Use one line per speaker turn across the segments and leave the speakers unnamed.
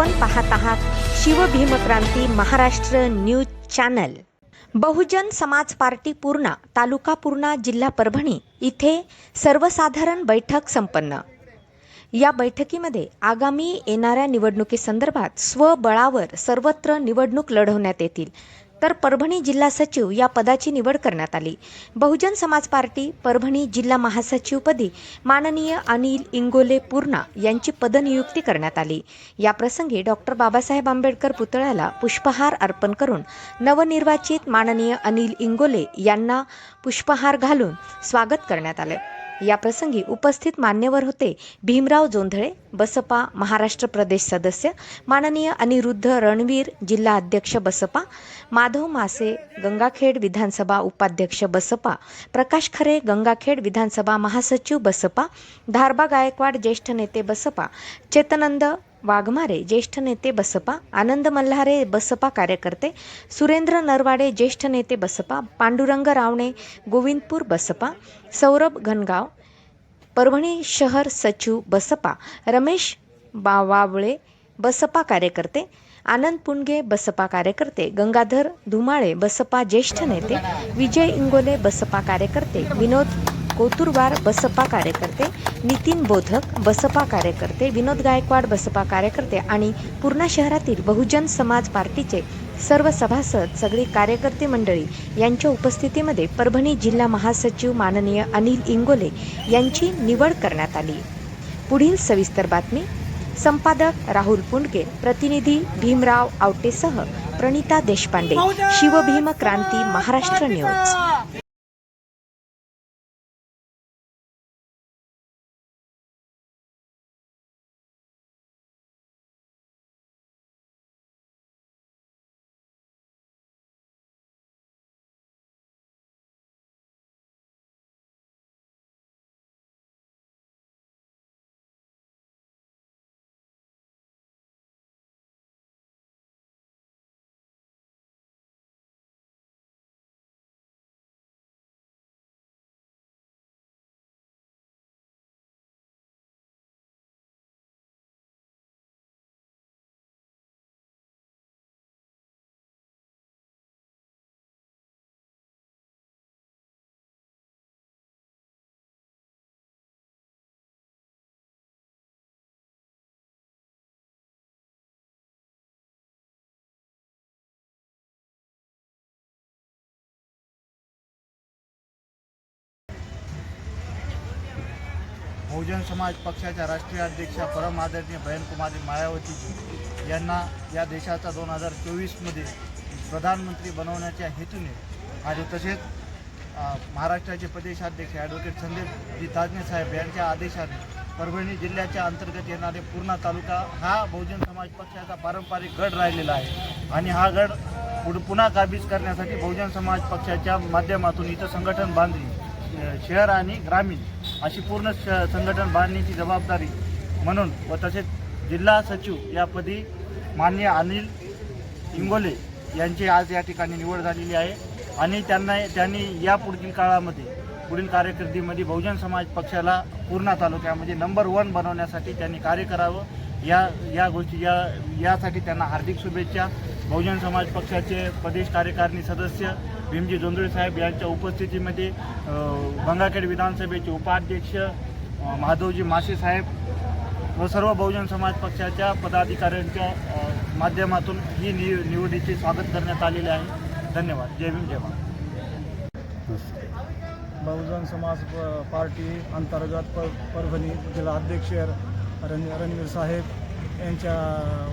आपण पाहत आहात Shivbhimkranti Maharashtra news channel. Bahujan Samaj party Purna तालुका पूर्णा जिल्हा परभणी इथे सर्वसाधारण बैठक संपन्न. या बैठकीमध्ये आगामी येणाऱ्या निवडणुकीसंदर्भात स्वबळावर सर्वत्र निवडणूक लढवण्यात येतील. तर परभणी जिल्हा सचिव या पदाची निवड करण्यात आली. बहुजन समाज पार्टी परभणी जिल्हा महासचिवपदी माननीय अनिल इंगोले पूर्णा यांची पदनियुक्ती करण्यात आली. याप्रसंगी डॉक्टर बाबासाहेब आंबेडकर पुतळ्याला पुष्पहार अर्पण करून नवनिर्वाचित माननीय अनिल इंगोले यांना पुष्पहार घालून स्वागत करण्यात आले. याप्रसंगी उपस्थित मान्यवर होते भीमराव जोंधळे बसपा महाराष्ट्र प्रदेश सदस्य माननीय अनिरुद्ध रणवीर जिल्हा अध्यक्ष बसपा माधव मासे गंगाखेड विधानसभा उपाध्यक्ष बसपा प्रकाश खरे गंगाखेड विधानसभा महासचिव बसपा धारबा गायकवाड ज्येष्ठ नेते बसपा चेतनंद वाघमारे ज्येष्ठ नेते बसपा आनंद मल्हारे बसपा कार्यकर्ते सुरेंद्र नरवाडे ज्येष्ठ नेते बसपा पांडुरंग रावणे गोविंदपूर बसपा सौरभ घनगाव परभणी शहर सचिव बसपा रमेश बावावळे बसपा कार्यकर्ते आनंद पुणगे बसपा कार्यकर्ते गंगाधर धुमाळे बसपा ज्येष्ठ नेते विजय इंगोले बसपा कार्यकर्ते विनोद कोतुरवार बसपा कार्यकर्ते नितीन बोधक बसपा कार्यकर्ते विनोद गायकवाड बसपा कार्यकर्ते आणि पूर्णा शहरातील बहुजन समाज पार्टीचे सर्व सभासद सगळी कार्यकर्ते मंडळी यांच्या उपस्थितीमध्ये परभणी जिल्हा महासचिव माननीय अनिल इंगोले यांची निवड करण्यात आली. पुढील सविस्तर बातमी. संपादक राहुल पुंडके प्रतिनिधी भीमराव आवटेसह प्रणिता देशपांडे. शिवभीम क्रांती महाराष्ट्र न्यूज.
बहुजन समाज पक्षाच्या राष्ट्रीय अध्यक्षा परम आदरणीय बहनकुमारी मायावतीजी यांना या देशाचा दोन हजार चोवीसमध्ये प्रधानमंत्री बनवण्याच्या हेतूने आणि तसेच महाराष्ट्राचे प्रदेशाध्यक्ष ॲडव्होकेट संदीपजी ताजने साहेब यांच्या आदेशाने परभणी जिल्ह्याच्या अंतर्गत येणारे पूर्णा तालुका हा बहुजन समाज पक्षाचा पारंपरिक गड राहिलेला आहे. आणि हा गड पुढ पुन्हा काबीज करण्यासाठी बहुजन समाज पक्षाच्या माध्यमातून इथं संघटन बांधली शहर आणि ग्रामीण अशी पूर्ण श संघटन बांधण्याची जबाबदारी म्हणून व तसेच जिल्हा सचिव यापदी मान्य अनिल इंगोले यांची आज या ठिकाणी निवड झालेली आहे. आणि त्यांना त्यांनी या पुढील काळामध्ये पुढील कार्यकिर्दीमध्ये बहुजन समाज पक्षाला पूर्णा तालुक्यामध्ये नंबर वन बनवण्यासाठी त्यांनी कार्य करावं. या या गोष्टी या यासाठी त्यांना हार्दिक शुभेच्छा. बहुजन समाज पक्षाचे प्रदेश कार्यकारिणी सदस्य भीमजी जोंधळे साहेब यांच्या उपस्थितीमध्ये गंगाखेड विधानसभेचे उपाध्यक्ष माधवजी मासे साहेब व सर्व बहुजन समाज पक्षाच्या पदाधिकाऱ्यांच्या माध्यमातून ही नि निवडीचे स्वागत करण्यात आलेले आहे. धन्यवाद. जय भीम जय
बहुजन समाज प- पार्टी अंतर्गत प परभणी जिल्हा अध्यक्ष रण रणवीर साहेब यांच्या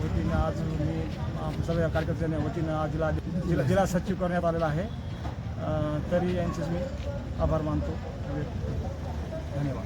वतीनं आज मी सगळ्या कार्यकर्त्यांच्या वतीनं आज जिल्हा जिल्हा जिल्हा सचिव करण्यात आलेला आहे. तरी यांचे मी आभार मानतो. धन्यवाद.